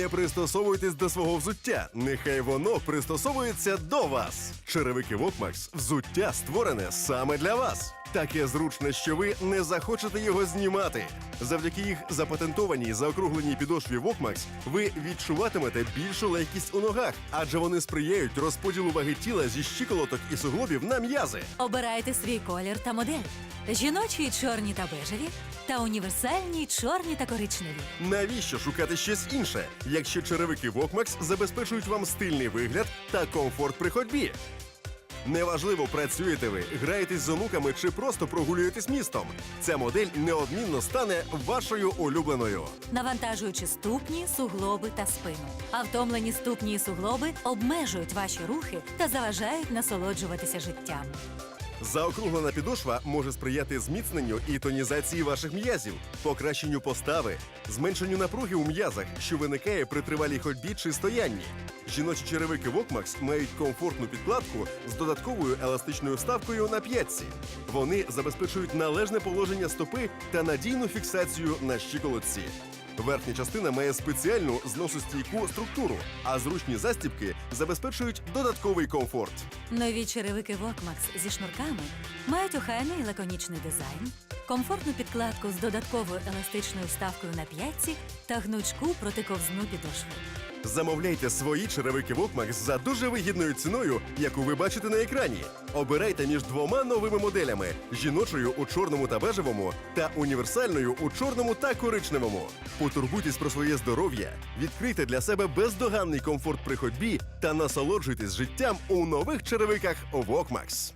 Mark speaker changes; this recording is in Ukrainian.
Speaker 1: Не пристосовуйтесь до свого взуття, нехай воно пристосовується до вас. Черевики Вокмакс взуття створене саме для вас. Таке зручне, що ви не захочете його знімати. Завдяки їх запатентованій заокругленій підошві Вокмакс ви відчуватимете більшу легкість у ногах, адже вони сприяють розподілу ваги тіла зі щиколоток і суглобів на м'язи.
Speaker 2: Обирайте свій колір та модель. Жіночі чорні та бежеві, та універсальні чорні та коричневі.
Speaker 1: Навіщо шукати щось інше, якщо черевики Вокмакс забезпечують вам стильний вигляд та комфорт при ходьбі? Неважливо, працюєте ви, граєтесь з онуками чи просто прогулюєтесь містом. Ця модель неодмінно стане вашою улюбленою.
Speaker 2: навантажуючи ступні, суглоби та спину. А втомлені ступні і суглоби обмежують ваші рухи та заважають насолоджуватися життям.
Speaker 1: Заокруглена підошва може сприяти зміцненню і тонізації ваших м'язів, покращенню постави, зменшенню напруги у м'язах, що виникає при тривалій ходьбі чи стоянні. Жіночі черевики Вокмакс мають комфортну підкладку з додатковою еластичною вставкою на п'ятці. Вони забезпечують належне положення стопи та надійну фіксацію на щиколотці. Верхня частина має спеціальну зносостійку структуру, а зручні застібки забезпечують додатковий комфорт.
Speaker 2: Нові черевики Вокмакс зі шнурками мають охайний лаконічний дизайн, комфортну підкладку з додатковою еластичною вставкою на п'ятці та гнучку протиковзну підошву.
Speaker 1: Замовляйте свої черевики Вокмакс за дуже вигідною ціною, яку ви бачите на екрані. Обирайте між двома новими моделями: жіночою у чорному та бежевому та універсальною у чорному та коричневому. Потурбуйтесь про своє здоров'я, відкрийте для себе бездоганний комфорт при ходьбі та насолоджуйтесь життям у нових черевиках Вокмакс.